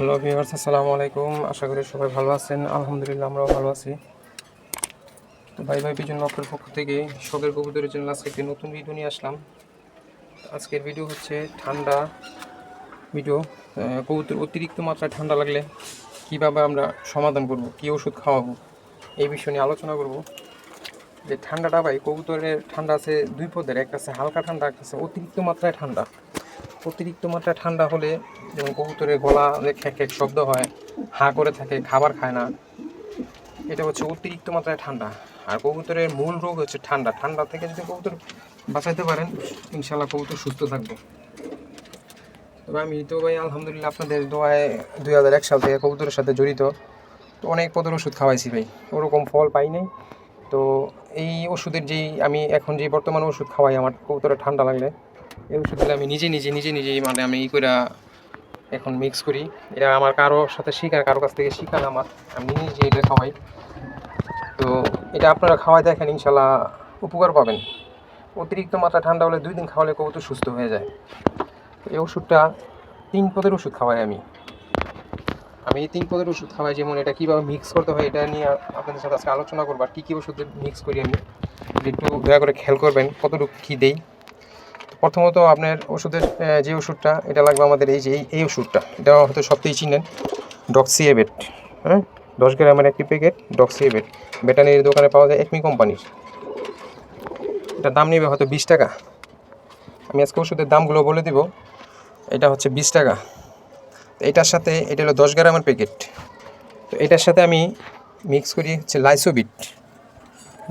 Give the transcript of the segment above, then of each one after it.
Hello viewers আসসালামু আলাইকুম। আশা করি সবাই ভালো আছেন। আলহামদুলিল্লাহ, আমরাও ভালো আছি। তো ভাই ভাই পিছন লক্ষ্যের পক্ষ থেকে শখের কবুতরের জন্য আজকে একটি নতুন ভিডিও নিয়ে আসলাম। আজকের ভিডিও হচ্ছে ঠান্ডা ভিডিও কবুতর অতিরিক্ত মাত্রায় ঠান্ডা লাগলে কীভাবে আমরা সমাধান করব, কী ওষুধ খাওয়াবো, এই বিষয় নিয়ে আলোচনা করব। যে ঠান্ডাটা ভাই, কবুতরের ঠান্ডা আছে দুই পদের, একটা আছে হালকা ঠান্ডা, একটা আছে অতিরিক্ত মাত্রায় ঠান্ডা। অতিরিক্ত মাত্রায় ঠান্ডা হলে যেমন কবুতরের গলা যে খ্যাক শব্দ হয়, হাঁ করে থাকে, খাবার খায় না। এটা হচ্ছে অতিরিক্ত মাত্রায় ঠান্ডা। আর কবুতরের মূল রোগ হচ্ছে ঠান্ডা। ঠান্ডা থেকে যদি কবুতর বাঁচাইতে পারেন ইনশাল্লাহ কবুতর সুস্থ থাকবে। তবে আমি তো ভাই, আলহামদুলিল্লাহ আপনাদের দোয়ায় দুই হাজার এক সাল থেকে কবুতরের সাথে জড়িত। তো অনেক পদের ওষুধ খাওয়াইছি ভাই। ওরকম ফল পাই নাই। তো এই ওষুধের যেই, আমি এখন যে বর্তমানে ওষুধ খাওয়াই, আমার কবুতরের ঠান্ডা লাগলে এই ওষুধগুলো আমি নিজে নিজে নিজে নিজেই মানে আমি ই করে এখন মিক্স করি। এটা আমার কারোর সাথে শিখা কারও কাছ থেকে শিখান আমার। আমি নিজে এটা খাওয়াই। তো এটা আপনারা খাওয়াই দেখেন, ইনশাল্লাহ উপকার পাবেন। অতিরিক্ত মাত্রা ঠান্ডা হলে দুই দিন খাওয়ালে কবুতর সুস্থ হয়ে যায়। এই ওষুধটা তিন পদের ওষুধ খাওয়াই আমি। আমি এই তিন পদের ওষুধ খাওয়াই যেমন এটা কীভাবে মিক্স করতে হয় এটা নিয়ে আপনাদের সাথে আজকে আলোচনা করব আর কী কী ওষুধ মিক্স করি আমি। একটু দয়া করে খেয়াল করবেন কতটুকু কী দেই। প্রথমত আপনার ওষুধের যে ওষুধটা, এটা লাগবে আমাদের এই যে, এই- ওষুধটা। এটা হয়তো সবথেকে চিনেন ডক্সিয়েবেট হ্যাঁ? দশ গ্রামের একটি প্যাকেট ডক্সিয়েবেট ব্যাটানির দোকানে পাওয়া যায় একমি কোম্পানির। এটা দাম নেবে হয়তো বিশ টাকা। আমি আজকে ওষুধের দামগুলো বলে দিব। এটা হচ্ছে বিশ টাকা। এটার সাথে, এটা হলো দশ গ্রামের প্যাকেট। তো এটার সাথে আমি মিক্স করি হচ্ছে লাইসোবিট।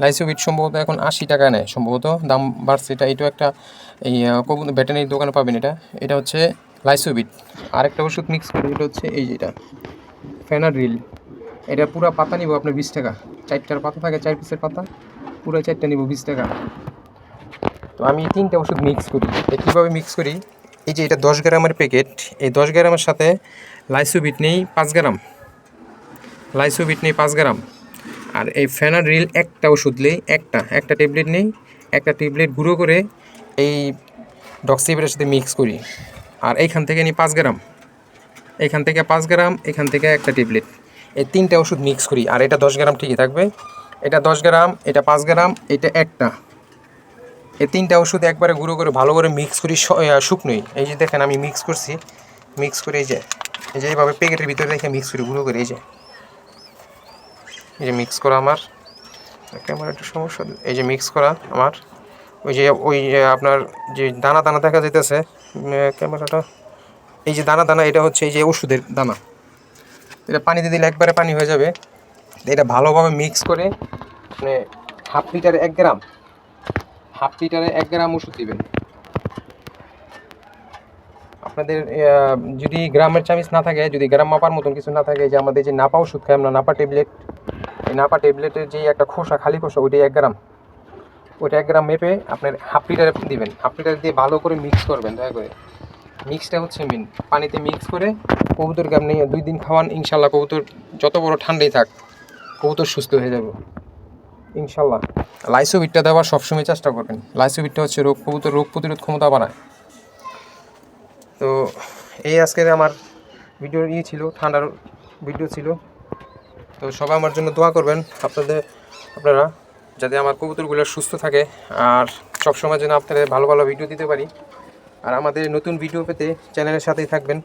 লাইসোবিট সম্ভবত এখন আশি টাকা নেয়। সম্ভবত দাম বাড়ছে। এটা, এটাও একটা এই ব্যাটারির দোকানে পাবেন এটা। এটা হচ্ছে লাইসোবিট। আরেকটা ওষুধ মিক্স করি এটা হচ্ছে এই যেটা ফেনাড্রিল। এটা পুরো পাতা নিব আপনার বিশ টাকা। চারটার পাতা থাকে, চার পিসের পাতা। পুরো চারটা নিব বিশ টাকা। তো আমি তিনটা ওষুধ মিক্স করি। কীভাবে মিক্স করি? এই যে এটা দশ গ্রামের প্যাকেট এই দশ গ্রামের সাথে লাইসোবিট নেই পাঁচ গ্রাম। লাইসোবিট নেই পাঁচ গ্রাম। আর এই ফেনাড্রিল একটা ওষুধ নেই, একটা একটা ট্যাবলেট নেই, একটা ট্যাবলেট গুঁড়ো করে এই ডক্সিবেটের সাথে মিক্স করি। আর এইখান থেকে নিই পাঁচ গ্রাম এখান থেকে পাঁচ গ্রাম এখান থেকে একটা ট্যাবলেট। এই তিনটা ওষুধ মিক্স করি। আর এটা দশ গ্রাম ঠিকই থাকবে। এটা দশ গ্রাম, এটা পাঁচ গ্রাম, এটা একটা। এই তিনটা ওষুধ একবারে গুঁড়ো করে ভালো করে মিক্স করি শুকনোই। এই যে দেখেন আমি মিক্স করছি। মিক্স করে এই যে এই যে এইভাবে প্যাকেটের ভিতরে রেখে মিক্স করি, গুঁড়ো করে, এই যে। এই যে মিক্স করা আমার। ক্যামেরা একটু সমস্যা এই যে মিক্স করা আমার। ওই যে ওই আপনার যে দানা দানা দেখা যাইতেছে উম, ক্যামেরাটা এই যে দানা দানা এটা হচ্ছে এই যে ওষুধের দানা। এটা পানিতে দিলে একবারে পানি হয়ে যাবে। এটা ভালোভাবে মিক্স করে মানে হাফ লিটারে এক গ্রাম হাফ লিটারে এক গ্রাম ওষুধ দিবেন। আপনাদের যদি গ্রামের চামিচ না থাকে যদি গ্রাম মাপার মতন কিছু না থাকে যে আমাদের যে নাপা ওষুধ খাই আমরা নাপা ট্যাবলেট নাপা ট্যাবলেটের যে একটা খোসা, খালি খোসা ওইটাই এক গ্রাম। ওইটা এক গ্রাম মেপে আপনার হাফ লিটারে দিবেন। হাফ লিটার দিয়ে ভালো করে মিক্স করবেন, দয়া করে। মিক্সটা হচ্ছে মেন পানিতে মিক্স করে কবুতরকে আপনি দুই দিন খাওয়ান, ইনশাল্লাহ কবুতর যত বড় ঠান্ডাই থাক, কবুতর সুস্থ হয়ে যাবে। ইনশাল্লাহ। লাইসোবিটটা দেওয়ার সবসময় চেষ্টা করবেন। লাইসোবিটটা হচ্ছে রোগ কবুতর, রোগ প্রতিরোধ ক্ষমতা বাড়ায়। তো এই আজকের আমার ভিডিও ইয়ে ছিল, ঠান্ডার ভিডিও ছিল। তো সবাই আমার জন্য দোয়া করবেন। আপনাদের, আপনারা যাতে আমার কবুতরগুলো সুস্থ থাকে। আর সবসময় যেন আপনাদের ভালো ভালো ভিডিও দিতে পারি। আর আমাদের নতুন ভিডিও পেতে চ্যানেলের সাথেই থাকবেন।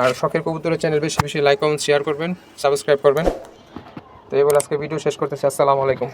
আর শখের কবুতরের চ্যানেল বেশি বেশি লাইক কমেন্ট শেয়ার করবেন সাবস্ক্রাইব করবেন। তো এবার আজকে ভিডিও শেষ করতেছি। আসসালামু আলাইকুম।